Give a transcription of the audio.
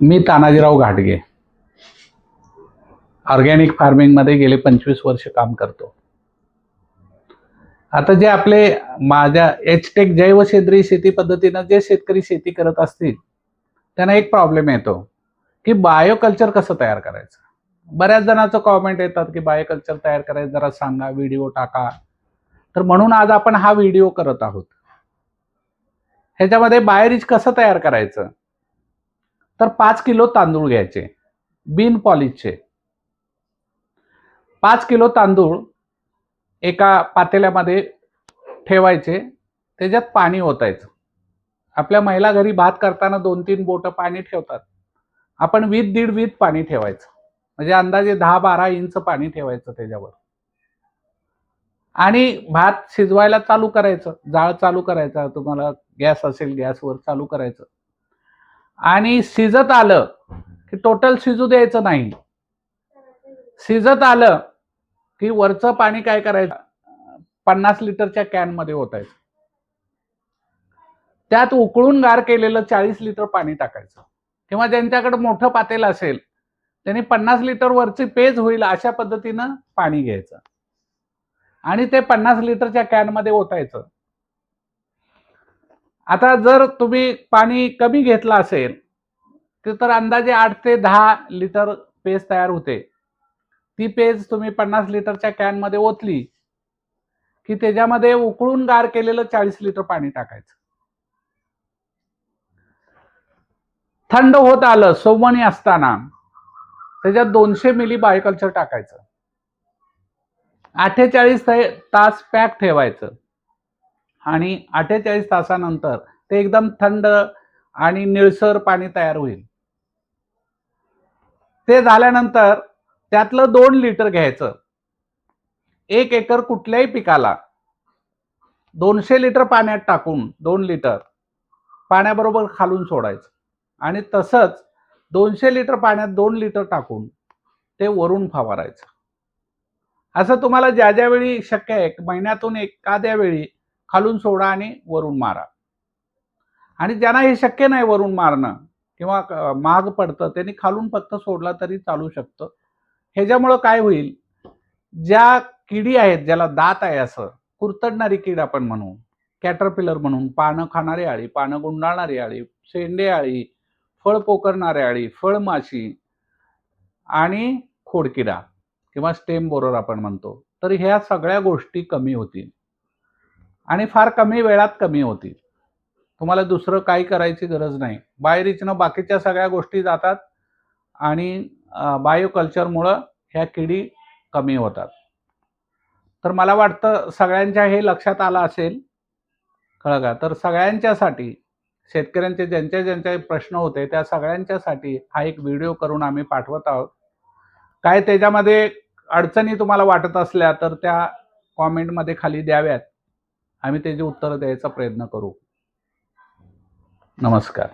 मी तानाजीराव घाटगे. ऑर्गॅनिक फार्मिंगमध्ये गेले पंचवीस वर्ष काम करतो. आता जे आपले माझ्या एचटेक जैव सेंद्रिय शेती पद्धतीनं जे शेतकरी शेती करत असतील त्यांना एक प्रॉब्लेम येतो की बायोकल्चर कसं तयार करायचं? बऱ्याच जणांचं कॉमेंट येतात की बायोकल्चर तयार करायचं जरा सांगा व्हिडिओ टाका. तर म्हणून आज आपण हा व्हिडिओ करत आहोत. ह्याच्यामध्ये बायोरिच कसं तयार करायचं? तर पाच किलो तांदूळ घ्यायचे. बिन पॉलिशचे. पाच किलो तांदूळ एका पातेल्यामध्ये ठेवायचे. त्याच्यात पाणी ओतायचं. आपल्या महिला घरी भात करताना दोन तीन बोटं पाणी ठेवतात. आपण वीत दीड वीत पाणी ठेवायचं. म्हणजे अंदाजे दहा बारा इंच पाणी ठेवायचं त्याच्यावर. आणि भात शिजवायला चालू करायचं. जाळ चालू करायचा. तुम्हाला गॅस असेल गॅसवर चालू करायचं. आणि शिजत आलं की टोटल शिजू द्यायचं नाही. शिजत आलं की वरचं पाणी काय करायचं? पन्नास लिटरच्या कॅनमध्ये ओतायचं. त्यात उकळून गार केलेलं चाळीस लिटर पाणी टाकायचं. किंवा ज्यांच्याकडे मोठं पातेल असेल त्यांनी पन्नास लिटर वरची पेज होईल अशा पद्धतीनं पाणी घ्यायचं. आणि ते पन्नास लिटरच्या कॅनमध्ये ओतायचं. आता जर तुम्ही पाणी कमी घेतलं असेल ते तर अंदाजे आठ ते दहा लिटर पेज तयार होते. ती पेज तुम्ही पन्नास लिटरच्या कॅनमध्ये ओतली की त्याच्यामध्ये उकळून गार केलेलं चाळीस लिटर पाणी टाकायचं. थंड होत आलं सोमणी असताना त्याच्यात दोनशे मिली बायोकल्चर टाकायचं. अठ्ठेचाळीस तास पॅक ठेवायचं. आणि अठ्ठेचाळीस तासानंतर ते एकदम थंड आणि निळसर पाणी तयार होईल. ते झाल्यानंतर त्यातलं दोन लिटर घ्यायचं. एक एकर कुठल्याही पिकाला दोनशे लिटर पाण्यात टाकून दोन लिटर पाण्याबरोबर खालून सोडायचं. आणि तसंच दोनशे लिटर पाण्यात दोन लिटर टाकून ते वरून फवारायचं. असं तुम्हाला ज्या ज्यावेळी शक्य आहे महिन्यातून एखाद्या वेळी खालून सोडा आणि वरून मारा. आणि ज्यांना हे शक्य नाही वरून मारणं किंवा माग पडतं त्यांनी खालून फक्त सोडला तरी चालू शकतं. ह्याच्यामुळं काय होईल? ज्या किडी आहेत ज्याला दात आहे असं कुरतडणारी कीड आपण म्हणू कॅटरपिलर म्हणून पानं खाणारी आळी पानं गुंडाळणारी आळी शेंडे आळी फळ पोकरणारी आळी फळमाशी आणि खोडकिडा किंवा स्टेम बोरर आपण म्हणतो तर ह्या सगळ्या गोष्टी कमी होतील. आणि फार कमी वेळात कमी होतील. तुम्हाला दुसरं काही करायची गरज नाही. बाहेरीचनं बाकीच्या सगळ्या गोष्टी जातात आणि बायोकल्चरमुळं ह्या किडी कमी होतात. तर मला वाटतं सगळ्यांच्या हे लक्षात आलं असेल कळलं का? तर सगळ्यांच्यासाठी शेतकऱ्यांचे ज्यांचे ज्यांचे प्रश्न होते त्या सगळ्यांच्यासाठी हा एक व्हिडिओ करून आम्ही पाठवत आहोत. काय त्याच्यामध्ये अडचणी तुम्हाला वाटत असल्या तर त्या कॉमेंटमध्ये खाली द्याव्यात. आम्ही त्याची उत्तरं द्यायचा प्रयत्न करू. नमस्कार.